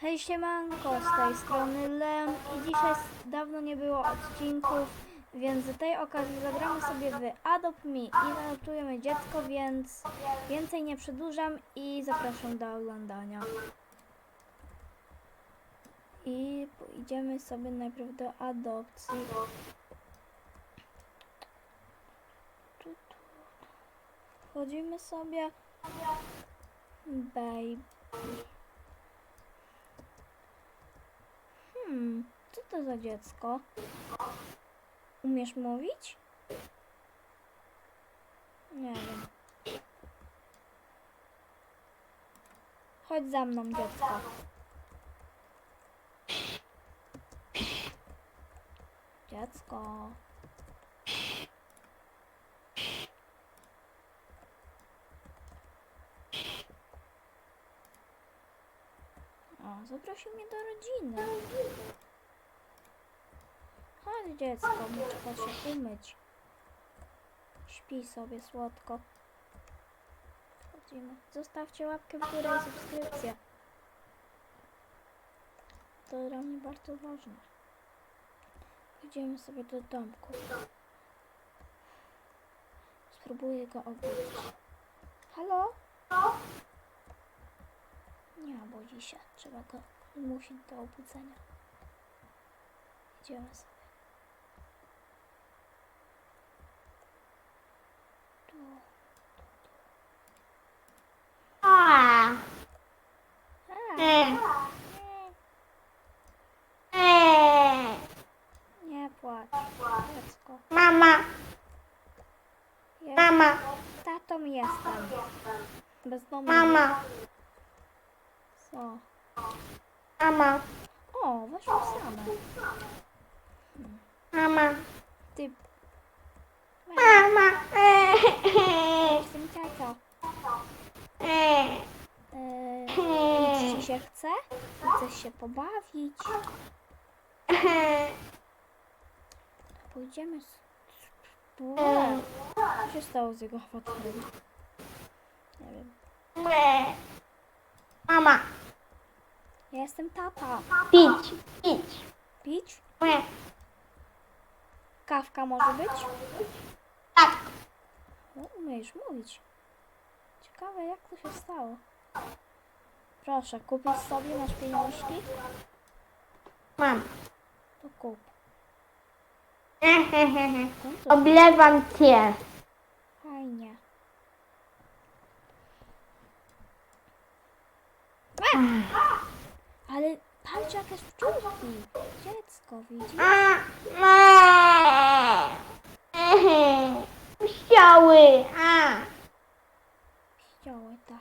Hej siemanko, z tej strony Leon i dzisiaj dawno nie było odcinków, więc z tej okazji zagramy sobie w Adopt Me i adoptujemy dziecko, więc więcej nie przedłużam i zapraszam do oglądania. I idziemy sobie najpierw do adopcji. Wchodzimy sobie. Baby. Hmm, co to za dziecko? Umiesz mówić? Nie wiem. Chodź za mną, dziecko. Dziecko. O, zaprosił mnie do rodziny. Chodź dziecko, muszę się umyć. Śpi sobie słodko. Chodzimy. Zostawcie łapkę w górę i subskrypcję. To dla mnie bardzo ważne. Idziemy sobie do domku. Spróbuję go obudzić. Halo? Nie obudzi się. Trzeba go zmusić do obudzenia. Idziemy sobie. Tu. A, A, e, nie, e, nie płacz, dziecko. mama, Ja mama, tatą jestem. Bezdomny. mama, Co? Mama, O, weszło same. mama, Ty, mama, e, e, jestem tata. e, Eee, e, ci się chce? Chcesz się pobawić? e, Pójdziemy z... Co się stało z jego fotelem? Nie wiem. Ja jestem tata. pić, pić, Pić? e, Kawka może być? tak, No, umiesz mówić. Ciekawe jak to się stało. Proszę, kupić sobie, masz pieniążki? mam, To kup. oblewam cię, fajnie. Ale patrz jakie szczurki. Dziecko, widzisz? a, Ścioły, tak.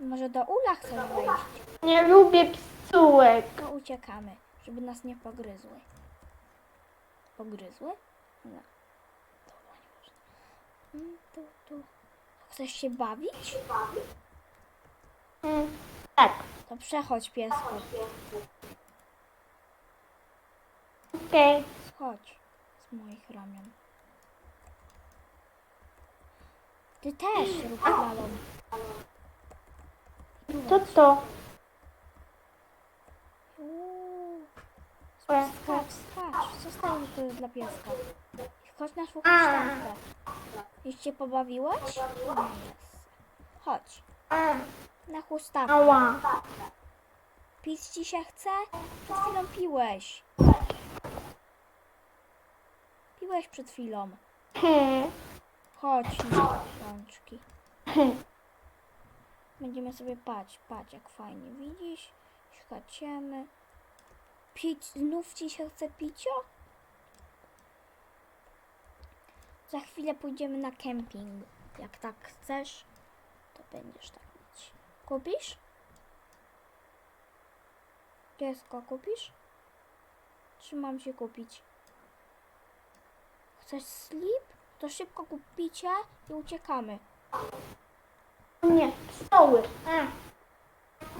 Może do ula chcesz wejść? nie lubię psułek. To uciekamy, żeby nas nie pogryzły. Pogryzły? No. Dobra, nieważne. Mm, Tu, tu. Chcesz się bawić? Mm, Tak, To przechodź piesku. okej. Schodź z moich ramion. Ty też rób weź. to? E, Skacz, skacz. Co stało, że to jest dla pieska? Chodź na huśtawkę. Już cię pobawiłeś? Jest. Chodź, na chustawkę. Ała. Pić ci się chce? Przed chwilą piłeś. Piłeś przed chwilą. Chodź na rączki. hmm. Będziemy sobie paść, paść jak fajnie. Widzisz? Skaciemy. Pić, znów ci się chce picio? Za chwilę pójdziemy na kemping. Jak tak chcesz, to będziesz tak. Kupisz? Piesko, kupisz? Czy mam się kupić? Chcesz slip? To szybko kup picie i uciekamy. Nie, psoły. A,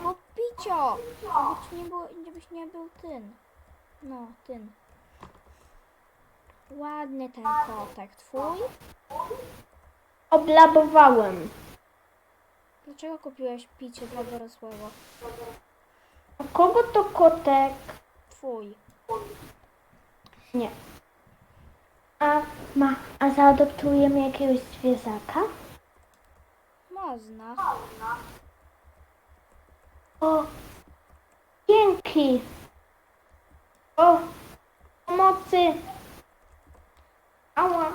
No picio! Żebyś nie, było, żebyś nie był ten. No, ten. Ładny ten kotek. Twój? oblabowałem. Dlaczego kupiłeś picie dla dorosłego? A kogo to kotek? Twój. Nie. A ma, a zaadoptujemy jakiegoś zwierzaka? Można. O, dzięki. O, pomocy. Ała,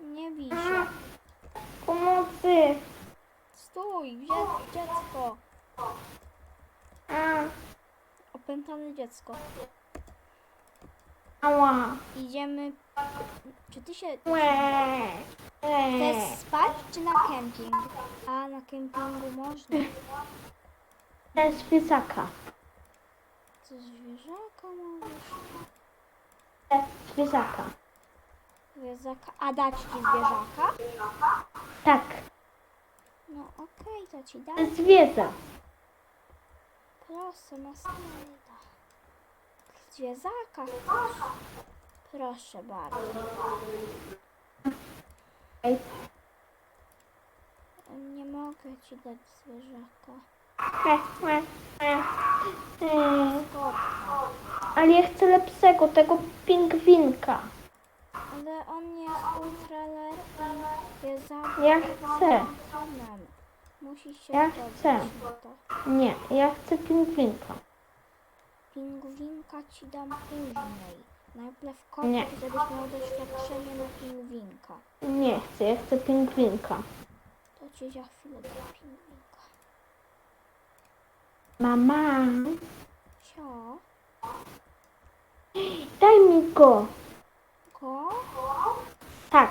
Nie bij się. pomocy. Stój, dzie- dziecko. Opętane dziecko. ała. Idziemy. Czy ty się. Chcesz spać czy na kemping? A na kempingu można. Te zwierzaka. Co zwierzaka możesz? Zwierzaka. Zwierzaka. A dać ci zwierzaka? Tak, No okej, to ci dam. zwierzę. Proszę, Masylda. Zwierzaka chcesz? Proszę bardzo. Nie mogę ci dać zwierzaka. Ale ja chcę lepszego, tego pingwinka. Ale on jest ultra ler i jest za Ja chcę. Musisz się Ja zgodzić chcę. na to. Nie, ja chcę pingwinka. Pingwinka ci dam później. Najpierw Nie. żebyś miał doświadczenie na pingwinka. Nie chcę, ja chcę pingwinka. To ci za chwilę dam pingwinka. Mama, Cio? daj mi. Go? Tak.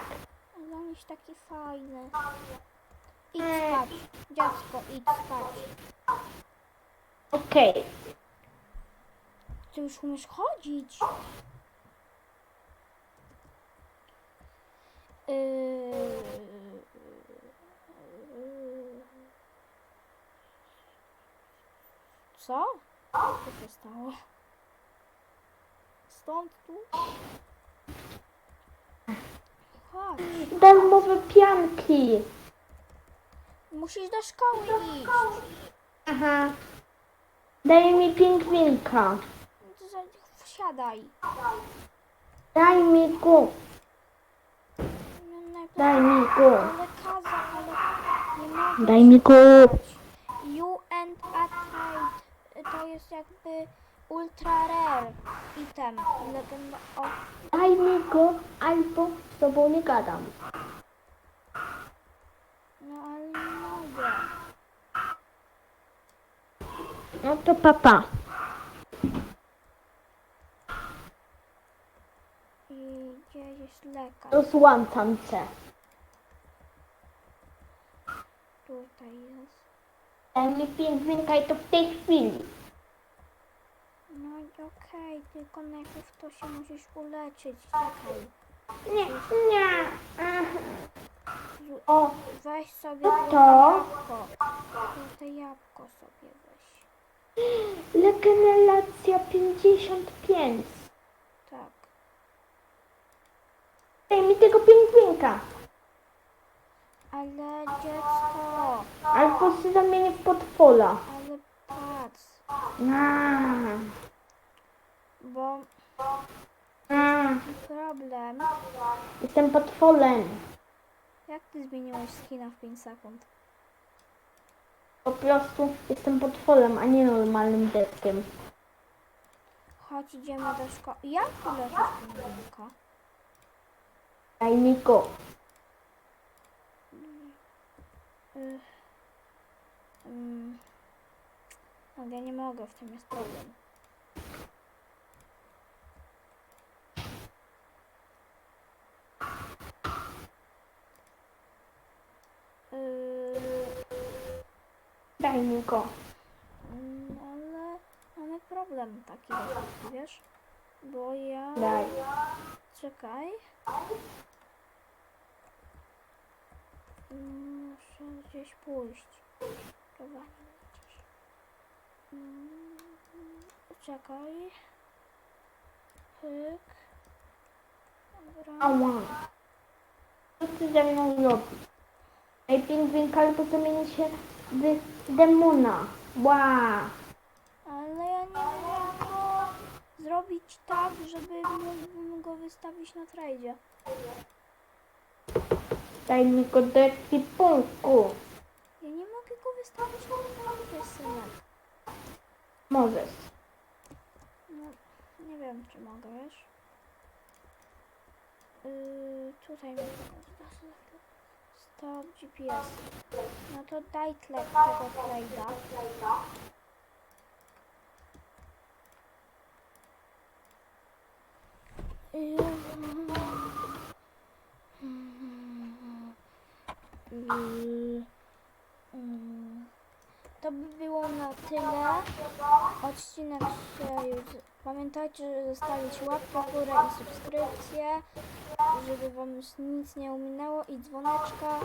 Jest taki fajny. Idź spać. Dziecko, idź spać. Okej. Ty już umiesz chodzić. Yy... Co? Co się stało? Stąd tu? Chodź. Darmowe pianki. Musisz do szkoły iść. Aha. Daj mi pingwinka. Z- Wsiadaj. Daj mi go. No, najpierw- Daj mi go. Ale kaza, ale nie mogę. Daj mi go. You and Atrade to jest jakby ultra rare item. Legenda o Daj mi go, albo tobą nie gadam. no ale nie mogę. No to papa. I gdzie jest lekarz? Rozłączam cię. Tutaj jest. Daj mi pingwinka i to w tej chwili. No i okej, tylko najpierw to się musisz uleczyć. Czekaj. Nie, nie. O, Weź sobie to? jabłko. Złote jabłko sobie weź. regeneracja 55. Tak. Daj mi tego pingwinka. Ale dziecko, Albo się zamienię w potwola. ale patrz. A, Bo problem. jestem potworem. Jak ty zmieniłeś skina w 5 sekund? Po prostu jestem potworem, a nie normalnym dzieckiem. Chodź, idziemy do szkoły. Jak tu leżysz, pingwinka? Daj mi go. Ych. Mm. Ale ja nie mogę, w tym jest problem. Daj mi go. mm, ale mamy problem taki, wiesz? Bo ja... Daj. Czekaj. Muszę gdzieś pójść. Chyba. Mm, Czekaj. Pyk. Dobra. Ała. Co ty ze mną robisz? Daj pingwinka albo zamienię się dy, demona. Ła. Ale ja nie wiem jak go zrobić tak, żeby mógłbym go wystawić na trajdzie. Daj mi go do ekwipunku. Ja nie mogę go wystawić na trajdzie, synek. Możesz. No, nie wiem czy mogę, wiesz? Yy, tutaj mi Stop GPS. No to daj tlep tego mm, To by było na tyle. Odcinek się już. Pamiętajcie, żeby zostawić łapkę górę i subskrypcję, żeby Wam już nic nie ominęło i dzwoneczka.